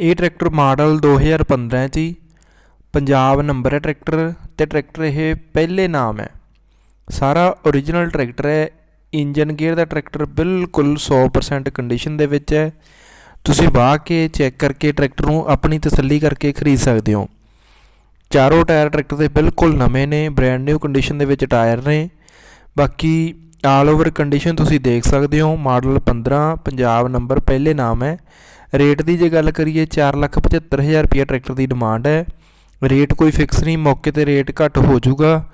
ਇਹ tractor model 2015 ਹੈ ਜੀ ਪੰਜਾਬ ਨੰਬਰ ਹੈ ਟਰੈਕਟਰ ਤੇ ਟਰੈਕਟਰ ਇਹ ਪਹਿਲੇ ਨਾਮ ਹੈ। ਸਾਰਾ origignal ਟਰੈਕਟਰ ਹੈ ਇੰਜਨ ਗੇਅਰ ਦਾ ਟਰੈਕਟਰ ਬਿਲਕੁਲ 100% ਕੰਡੀਸ਼ਨ ਦੇ ਵਿੱਚ ਹੈ। ਤੁਸੀਂ ਵਾਹ ਕੇ ਚੈੱਕ ਕਰਕੇ ਟਰੈਕਟਰ ਨੂੰ ਆਪਣੀ ਤਸੱਲੀ ਕਰਕੇ ਖਰੀਦ ਸਕਦੇ ਹੋ। ਚਾਰੋਂ ਟਾਇਰ ਟਰੈਕਟਰ ਦੇ ਬਿਲਕੁਲ ਨਵੇਂ ਨੇ ਬ੍ਰੈਂਡ ਨਿਊ ਕੰਡੀਸ਼ਨ ਦੇ ਵਿੱਚ ਟਾਇਰ ਨੇ। ਬਾਕੀ ਆਲ ਓਵਰ ਕੰਡੀਸ਼ਨ ਤੁਸੀਂ ਦੇਖ ਸਕਦੇ ਹੋ, ਮਾਡਲ 15 ਪੰਜਾਬ ਨੰਬਰ ਪਹਿਲੇ ਨਾਮ ਹੈ। ਰੇਟ ਦੀ ਜੇ ਗੱਲ ਕਰੀਏ 475000 ਰੁਪਏ ਟਰੈਕਟਰ ਦੀ ਡਿਮਾਂਡ ਹੈ। ਰੇਟ ਕੋਈ ਫਿਕਸ ਨਹੀਂ, ਮੌਕੇ ਤੇ ਰੇਟ ਘੱਟ ਹੋ ਜਾਊਗਾ।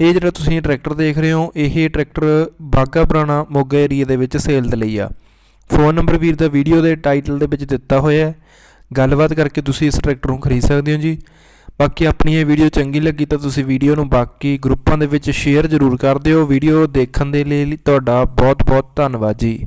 ਇਹ ਜਿਹੜਾ ਤੁਸੀਂ ਟਰੈਕਟਰ ਦੇਖ ਰਹੇ ਹੋ, ਇਹ ਟਰੈਕਟਰ ਬਾਗਾ ਪੁਰਾਣਾ ਮੋਗਾ ਏਰੀਆ ਦੇ ਵਿੱਚ ਸੇਲ ਦੇ ਲਈ ਆ। ਫੋਨ ਨੰਬਰ ਵੀਰ ਦਾ ਵੀਡੀਓ ਦੇ ਟਾਈਟਲ ਦੇ ਵਿੱਚ ਦਿੱਤਾ ਹੋਇਆ ਹੈ। ਗੱਲਬਾਤ ਕਰਕੇ ਤੁਸੀਂ ਇਸ ਟਰੈਕਟਰ ਨੂੰ ਖਰੀਦ ਸਕਦੇ ਹੋ ਜੀ। ਬਾਕੀ ਆਪਣੀ ਇਹ ਵੀਡੀਓ ਚੰਗੀ ਲੱਗੀ ਤਾਂ ਤੁਸੀਂ ਵੀਡੀਓ ਨੂੰ ਬਾਕੀ ਗਰੁੱਪਾਂ ਦੇ ਵਿੱਚ ਸ਼ੇਅਰ ਜ਼ਰੂਰ ਕਰ ਦਿਓ। ਵੀਡੀਓ ਦੇਖਣ ਦੇ ਲਈ ਤੁਹਾਡਾ ਬਹੁਤ ਬਹੁਤ ਧੰਨਵਾਦ ਜੀ।